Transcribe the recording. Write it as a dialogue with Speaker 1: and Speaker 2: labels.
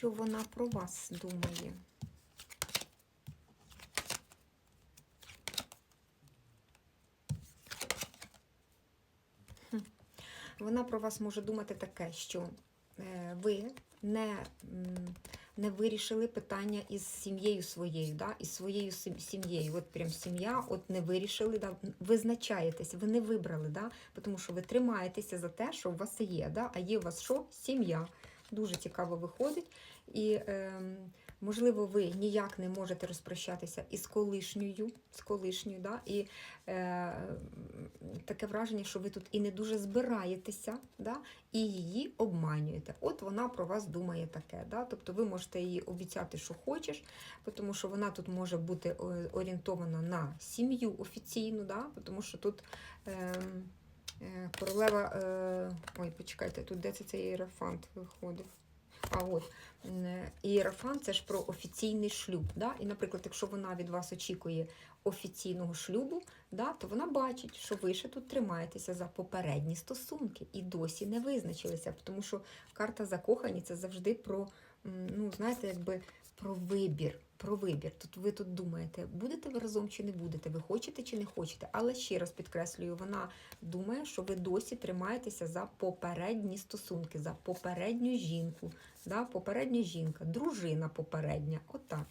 Speaker 1: що вона про вас думає. Вона про вас може думати таке, що е, ви не, не вирішили питання із сім'єю своєю, да? із своєю сім'єю. От прям сім'я, от не вирішили, да? визначаєтесь, ви не вибрали, да? тому що ви тримаєтеся за те, що у вас є. Да? А є у вас що? Сім'я. Дуже цікаво виходить. І, ем, можливо, ви ніяк не можете розпрощатися із колишньою, з колишньою, да? і е, таке враження, що ви тут і не дуже збираєтеся, да? і її обманюєте. От вона про вас думає таке. Да? Тобто ви можете їй обіцяти, що хочеш, тому що вона тут може бути е, орієнтована на сім'ю офіційну, да? тому що тут. Е, Королева. Е, ой, почекайте, тут де це цей іерофант виходив? А от е, іерофант це ж про офіційний шлюб. Да? І, наприклад, якщо вона від вас очікує офіційного шлюбу, да, то вона бачить, що ви ще тут тримаєтеся за попередні стосунки і досі не визначилися. Тому що карта закохані це завжди про, ну, знаєте, якби про вибір. Про вибір. Тут ви тут думаєте, будете ви разом чи не будете, ви хочете чи не хочете. Але ще раз підкреслюю, вона думає, що ви досі тримаєтеся за попередні стосунки, за попередню жінку. Да? Попередня жінка, дружина попередня. Отак.